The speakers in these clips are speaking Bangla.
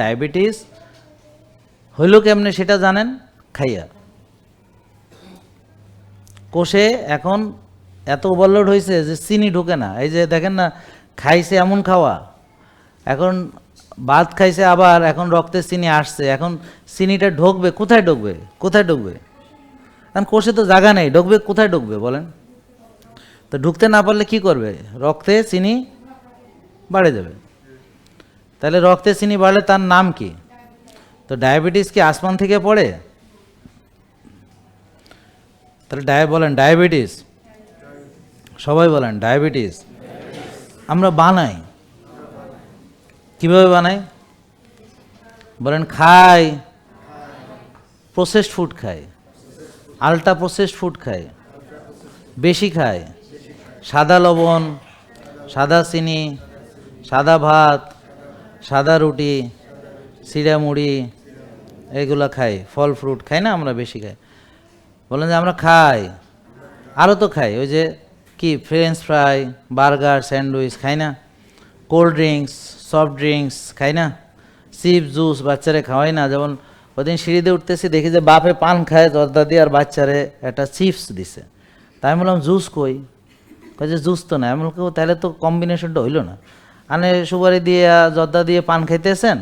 ডায়াবেটিস হইল কেমনে সেটা জানেন? খাইয়া। কোষে এখন এত ওভারলোড হয়েছে যে চিনি ঢোকে না। এই যে দেখেন না, খাইছে এমন খাওয়া। এখন ভাত খাইছে আবার, এখন রক্তে চিনি আসছে। এখন চিনিটা ঢুকবে, কোথায় ঢুকবে? কোথায় ঢুকবে? কারণ কোষে তো জায়গা নেই, ঢুকবে কোথায় ঢুকবে বলেন? তো ঢুকতে না পারলে কি করবে? রক্তে চিনি বাড়ে যাবে। তাহলে রক্তে চিনি বাড়লে তার নাম কি? তো ডায়াবেটিস কি আসমান থেকে পড়ে? তাহলে ডায় বলেন, ডায়াবেটিস। সবাই বলেন, ডায়াবেটিস। আমরা বানাই। কীভাবে বানাই? বলেন, খাই। প্রসেসড ফুড খাই। আলট্রা প্রসেসড ফুড খাই। বেশি খায় সাদা লবণ, সাদা চিনি, সাদা ভাত সাদা রুটি সিরা মুড়ি, এগুলো খাই, ফল ফ্রুট খাই না আমরা বেশি খাই। বলেন যে আমরা খাই, আরও তো খাই, ওই যে কি ফ্রেঞ্চ ফ্রাই বার্গার স্যান্ডউইচ খাই না কোল্ড ড্রিঙ্কস সফট ড্রিঙ্কস খাই না চিপস জুস বাচ্চারে খাওয়াই না, যেমন ওদিন সিঁড়িতে উঠতেছি, দেখি যে বাপে পান খায় দরদা দিয়ে আর বাচ্চারে একটা চিপস দিছে। তাই আমি বললাম জুস কই? যে জুস তো না আমি তাহলে তো কম্বিনেশনটা হইল না। আনে সুপারি দিয়ে জর্দা দিয়ে পান খাইতেছেন,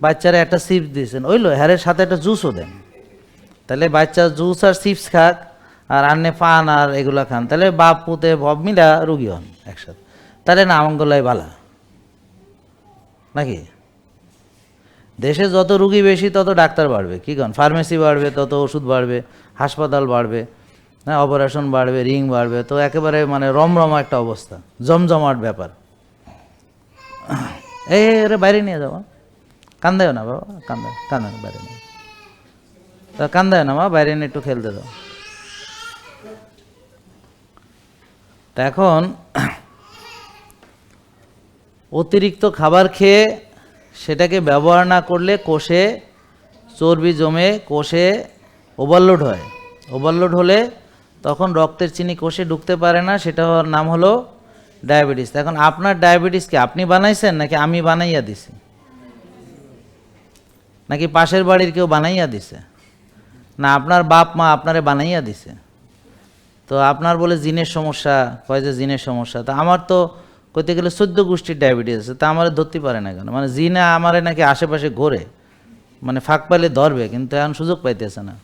বাচ্চারা একটা চিপস দিয়েছেন। ওইলো হ্যারের সাথে একটা জুসও দেন। তাহলে বাচ্চা জুস আর চিপস খাক, আর আন্নে পান আর এগুলো খান। তাহলে বাপ, পুতে, ভব মিলা রুগী হন একসাথে। তাহলে না, আমঙ্গলাই বালা। নাকি? দেশে যত রুগী বেশি, তত ডাক্তার বাড়বে। কি কন? ফার্মেসি বাড়বে, তত ওষুধ বাড়বে, হাসপাতাল বাড়বে হ্যাঁ অপারেশন বাড়বে রিং বাড়বে। তো একেবারে মানে রমরমা একটা অবস্থা, জমজমাট ব্যাপার। এই রে বাইরে নিয়ে যাব কান্দায় না বাবা কান্দা কান্দা না বাইরে নিয়ে তা কান্দায় না মা বাইরে নিয়ে একটু খেলতে দাও তা এখন অতিরিক্ত খাবার খেয়ে সেটাকে ব্যবহার না করলে কোষে চর্বি জমে কোষে ওভারলোড হয় ওভারলোড হলে তখন রক্তের চিনি কোষে ঢুকতে পারে না সেটা নাম হলো ডায়াবেটিস। এখন আপনার ডায়াবেটিস কি আপনি বানাইছেন নাকি আমি বানাইয়া দিছি? নাকি পাশের বাড়ির কেউ বানাইয়া দিছে? না, আপনার বাপ মা আপনারে বানাইয়া দিছে। তো আপনার বলে জিনের সমস্যা, কয় যে জিনের সমস্যা। তা আমার তো কইতে গেলে চোদ্দ গোষ্ঠীর ডায়াবেটিস আছে, তা আমার ধরতে পারে না কেন? মানে জিনে আমারে নাকি আশেপাশে ঘোরে মানে ফাঁক পাইলে ধরবে, কিন্তু এখন সুযোগ পাইতেছে না।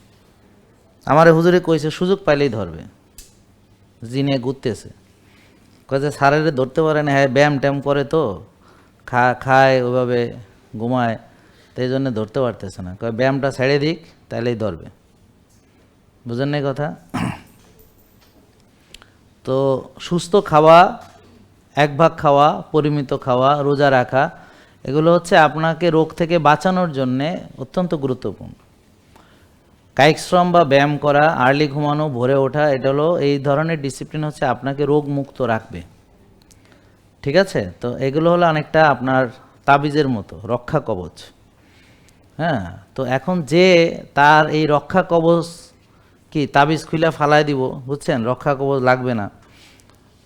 আমার হুজুরে কইছে, সুযোগ পাইলেই ধরবে। জিনে ঘুরতেছে। কয় যে সারেরে ধরতে পারে না হ্যাঁ ব্যায়াম ট্যাম করে তো, খা, খায় ওইভাবে ঘুমায়, তো এই জন্য ধরতে পারতেছে না। কয় ব্যায়ামটা ছেড়ে দিক তাহলেই ধরবে। বুঝেন নাই কথা? তো সুস্থ খাওয়া, এক ভাগ খাওয়া, পরিমিত খাওয়া, রোজা রাখা, এগুলো হচ্ছে আপনাকে রোগ থেকে বাঁচানোর জন্যে অত্যন্ত গুরুত্বপূর্ণ। কায়িক শ্রম বা ব্যায়াম করা, আর্লি ঘুমানো, ভোরে ওঠা, এটা হলো এই ধরনের ডিসিপ্লিন হচ্ছে আপনাকে রোগ মুক্ত রাখবে। ঠিক আছে? তো এগুলো হলো অনেকটা আপনার তাবিজের মতো, রক্ষা কবচ। হ্যাঁ? তো এখন যে তার এই রক্ষা কবচ কি তাবিজ খুলে ফালায় দিব, বুঝছেন? রক্ষা কবচ লাগবে না।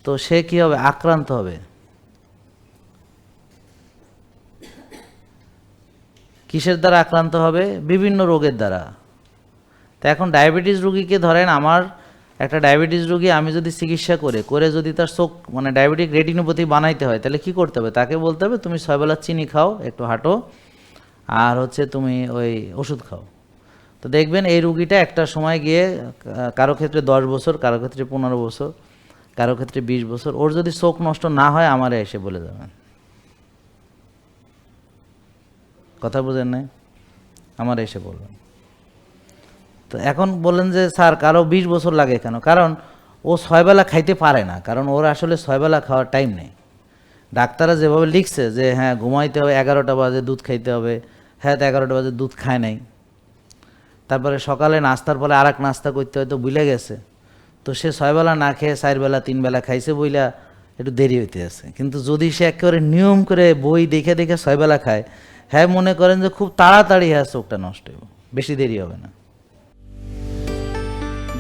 তো সে কি হবে? আক্রান্ত হবে। কিসের দ্বারা আক্রান্ত হবে? বিভিন্ন রোগের দ্বারা। তো এখন ডায়াবেটিস রুগীকে ধরেন আমার একটা ডায়াবেটিস রুগী আমি যদি চিকিৎসা করে করে যদি তার চোখ মানে ডায়াবেটিক রেটিনোপ্যাথি বানাইতে হয়, তাহলে কি করতে হবে? তাকে বলতে হবে, তুমি ছয়বেলা চিনি খাও, একটু হাঁটো, আর হচ্ছে তুমি ওই ওষুধ খাও। তো দেখবেন এই রুগীটা একটা সময় গিয়ে কারও ক্ষেত্রে দশ বছর, কারও ক্ষেত্রে পনেরো বছর, কারও ক্ষেত্রে বিশ বছর, ওর যদি চোখ নষ্ট না হয়, আমারে এসে বলে যাবেন। কথা বুঝেন নাই? আমার এসে বলবেন। তো এখন বললেন যে, স্যার, কারও বিশ বছর লাগে কেন? কারণ ও ছয়বেলা খাইতে পারে না, কারণ ওর আসলে ছয়বেলা খাওয়ার টাইম নেই। ডাক্তাররা যেভাবে লিখছে যে হ্যাঁ ঘুমাইতে হবে, এগারোটা বাজে, দুধ খাইতে হবে। হ্যাঁ তো এগারোটা বাজে, দুধ খায় নাই। তারপরে সকালে নাস্তার পরে আর এক নাস্তা করতে হয়তো ভুলে গেছে। তো সে ছয়বেলা না খেয়ে চারবেলা, তিনবেলা খাইছে বইলা একটু দেরি হইতে আছে। কিন্তু যদি সে একেবারে নিয়ম করে বই দেখে দেখে ছয়বেলা খায় হ্যাঁ মনে করেন যে খুব তাড়াতাড়ি হ্যাঁ চোখটা নষ্ট হইব। বেশি দেরি হবে না।